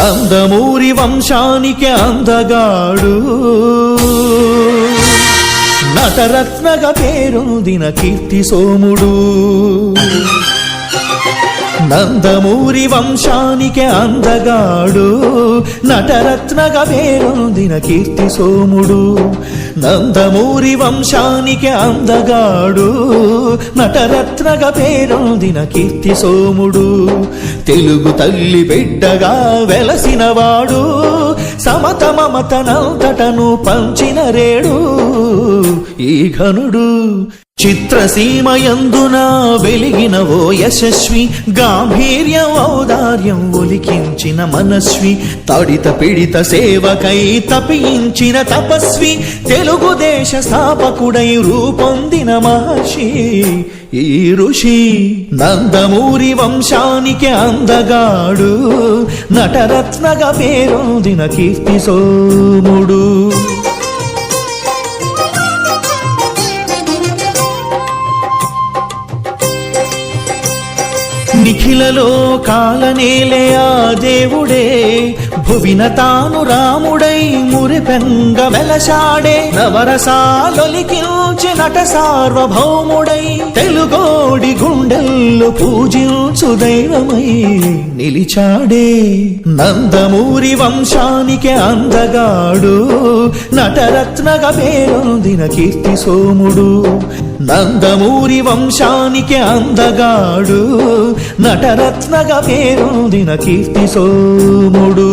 నందమూరి వంశానికి అందగాడు. నటరత్నగా పేరొందిన కీర్తి సోముడు. నందమూరి వంశానికి అందగాడు. నటరత్నగా వేరొందిన కీర్తి సోముడు. నందమూరి వంశానికి అందగాడు. నటరత్నగా పేరొందిన కీర్తి సోముడు. తెలుగు తల్లి బిడ్డగా వెలసినవాడు. సమత మమతనంతటను పంచిన రేడు. ఈ ఘనుడు చిత్రసీమయందున వెలిగిన ఓ యశస్వి గాంభీర్య ఔదార్యం ఒలికించిన మనస్వి తడిత పిడిత సేవకై తపించిన తపస్వి తెలుగుదేశ స్థాపకుడై రూపొందిన మహర్షి. ఈ ఋషి నందమూరి వంశానికి అందగాడు నటరత్నగా పేరొందిన కీర్తి సోముడు. నిఖిలలో కాలనేలే ఆ దేవుడే. భువిన తాను రాముడై మురిపెంగ వెలసాడే నవరసాలొలికించి నట సార్వభౌముడై. తెలుగోడి గుండెల్లో పూజించు దైవమై నిలిచాడే నందమూరి వంశానికి అందగాడు నటరత్నగా పేరొందిన కీర్తి సోముడు. నందమూరి వంశానికి అందగాడు నటరత్నగా పేరొందిన కీర్తి సోముడు.